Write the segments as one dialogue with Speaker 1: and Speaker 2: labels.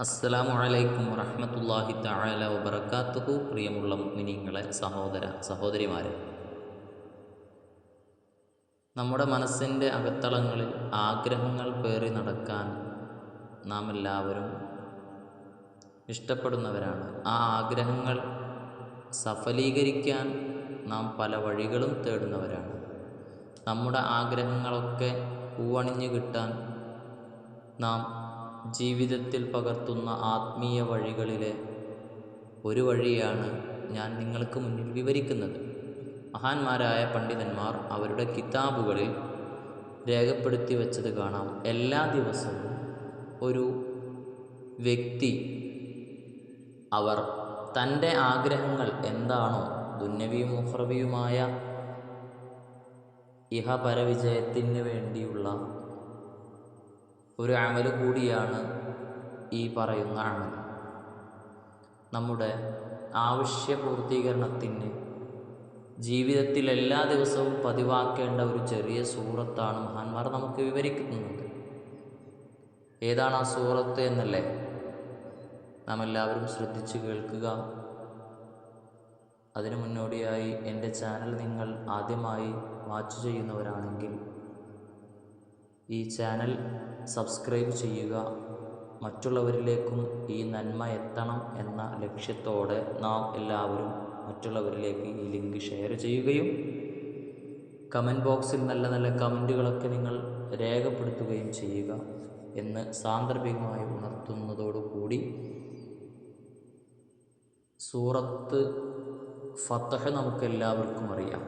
Speaker 1: അസ്സലാമു അലൈക്കും വറഹ്മത്തുള്ളാഹി തആല വബറകാതുഹു പ്രിയമുള്ള മുഅ്മിനീങ്ങളെ സഹോദര സഹോദരിമാരെ നമ്മുടെ മനസ്സിന്റെ അകത്തളങ്ങളിൽ ആഗ്രഹങ്ങൾ പേറി നടക്കാൻ നാം എല്ലാവരും ഇഷ്ടപ്പെടുന്നവരാണ്. ആ ആഗ്രഹങ്ങൾ സഫലീകരിക്കാൻ നാം പല വഴികളും തേടുന്നവരാണ്. നമ്മുടെ ആഗ്രഹങ്ങളൊക്കെ പൂവണിഞ്ഞു കിട്ടാൻ നാം ജീവിതത്തിൽ പകർത്തുന്ന ആത്മീയ വഴികളിലെ ഒരു വഴിയാണ് ഞാൻ നിങ്ങൾക്ക് മുന്നിൽ വിവരിക്കുന്നത്. മഹാന്മാരായ പണ്ഡിതന്മാർ അവരുടെ കിതാബുകളിൽ രേഖപ്പെടുത്തി വെച്ചത് കാണാം. എല്ലാ ദിവസവും ഒരു വ്യക്തി അവർ തന്റെ ആഗ്രഹങ്ങൾ എന്താണോ ദുന്നവിയും മുഹ്റവിയുമായ ഇഹപരവിജയത്തിന് വേണ്ടിയുള്ള ഒരു അമൽ കൂടിയാണ് ഈ പറയുന്ന അമൽ നമ്മുടെ ആവശ്യ പൂർത്തീകരണത്തിന് ജീവിതത്തിൽ എല്ലാ ദിവസവും പതിവാക്കേണ്ട ഒരു ചെറിയ സൂറത്താണ് മഹാന്മാർ നമുക്ക് വിവരിക്കുന്നത്. ഏതാണ് ആ സൂറത്ത് എന്നല്ലേ? നാം എല്ലാവരും ശ്രദ്ധിച്ച് കേൾക്കുക. അതിനു മുന്നോടിയായി എന്റെ ചാനൽ നിങ്ങൾ ആദ്യമായി വാച്ച് ചെയ്യുന്നവരാണെങ്കിൽ ഈ ചാനൽ സബ്സ്ക്രൈബ് ചെയ്യുക. മറ്റുള്ളവരിലേക്കും ഈ നന്മ എത്തണം എന്ന ലക്ഷ്യത്തോടെ നാം എല്ലാവരും മറ്റുള്ളവരിലേക്ക് ഈ ലിങ്ക് ഷെയർ ചെയ്യുകയും കമന്റ് ബോക്സിൽ നല്ല നല്ല കമന്റുകളൊക്കെ നിങ്ങൾ രേഖപ്പെടുത്തുകയും ചെയ്യുക എന്ന് സാന്ദർഭികമായി ഉണർത്തുന്നതോടുകൂടി സൂറത്ത് ഫത്തഹ് നമുക്കെല്ലാവർക്കും അറിയാം.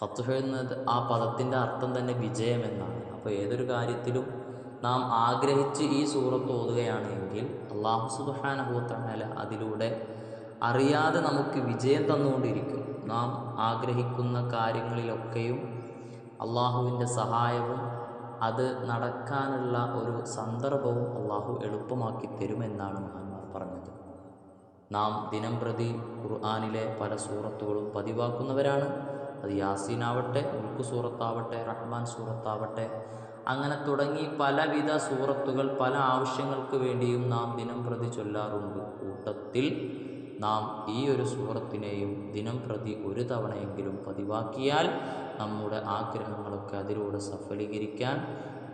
Speaker 1: ഫത്തുഹ എന്നത് ആ പദത്തിന്റെ അർത്ഥം തന്നെ വിജയം എന്നാണ് അപ്പോൾ ഏതൊരു കാര്യത്തിലും നാം ആഗ്രഹിച്ച് ഈ സൂറത്ത് ഓതുകയാണെങ്കിൽ അള്ളാഹു സുബാനഹൂത്തല അതിലൂടെ അറിയാതെ നമുക്ക് വിജയം തന്നുകൊണ്ടിരിക്കും. നാം ആഗ്രഹിക്കുന്ന കാര്യങ്ങളിലൊക്കെയും അള്ളാഹുവിന്റെ സഹായവും അത് നടക്കാനുള്ള ഒരു സന്ദർഭവും അള്ളാഹു എളുപ്പമാക്കി തരുമെന്നാണ് മഹാന്മാർ പറഞ്ഞത്. നാം ദിനം പ്രതി ഖുർആാനിലെ പല സൂറത്തുകളും പതിവാക്കുന്നവരാണ്. അത് യാസീനാവട്ടെ ഉൽക്കു സൂറത്താവട്ടെ റഹ്മാൻ സൂറത്താവട്ടെ. അങ്ങനെ തുടങ്ങി പലവിധ സൂറത്തുകൾ പല ആവശ്യങ്ങൾക്ക് വേണ്ടിയും നാം ദിനം പ്രതി ചൊല്ലാറുണ്ട്. കൂട്ടത്തിൽ നാം ഈ ഒരു സൂറത്തിനെയും ദിനം പ്രതി ഒരു തവണയെങ്കിലും പതിവാക്കിയാൽ നമ്മുടെ ആഗ്രഹങ്ങളൊക്കെ അതിലൂടെ സഫലീകരിക്കാൻ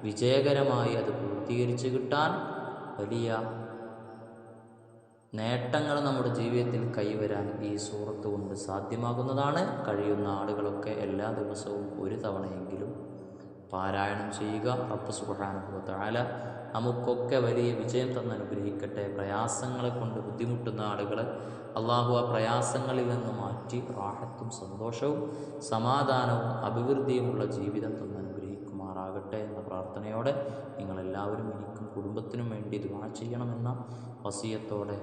Speaker 1: വിജയകരമായി അത് പൂർത്തീകരിച്ച് കിട്ടാൻ വലിയ നേട്ടങ്ങൾ നമ്മുടെ ജീവിതത്തിൽ കൈവരാൻ ഈ സൂറത്ത് കൊണ്ട് സാധ്യമാകുന്നതാണ്. കഴിയുന്ന ആളുകളൊക്കെ എല്ലാ ദിവസവും ഒരു തവണയെങ്കിലും പാരായണം ചെയ്യുക. റബ്ബ് സുബാനുഭവത്താല നമുക്കൊക്കെ വലിയ വിജയം തന്ന് അനുഗ്രഹിക്കട്ടെ പ്രയാസങ്ങളെ കൊണ്ട് ബുദ്ധിമുട്ടുന്ന ആളുകൾ അള്ളാഹു ആ പ്രയാസങ്ങളിൽ നിന്ന് മാറ്റി റാഹത്തും സന്തോഷവും സമാധാനവും അഭിവൃദ്ധിയുമുള്ള ജീവിതം തന്ന് അനുഗ്രഹിക്കുമാറാകട്ടെ എന്ന പ്രാർത്ഥനയോടെ നിങ്ങളെല്ലാവരും എനിക്കും കുടുംബത്തിനും വേണ്ടി ദുആ ചെയ്യണമെന്ന വസീയത്തോടെ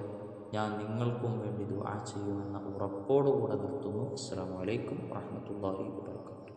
Speaker 1: ഞാൻ നിങ്ങൾക്കും വേണ്ടി ദുആ ചെയ്യുമെന്ന ഉറപ്പോടുകൂടെ നിർത്തുന്നു. അസ്സാം വലൈക്കും വാഹമത്തല്ലാഹി വാബർക്കാത്തു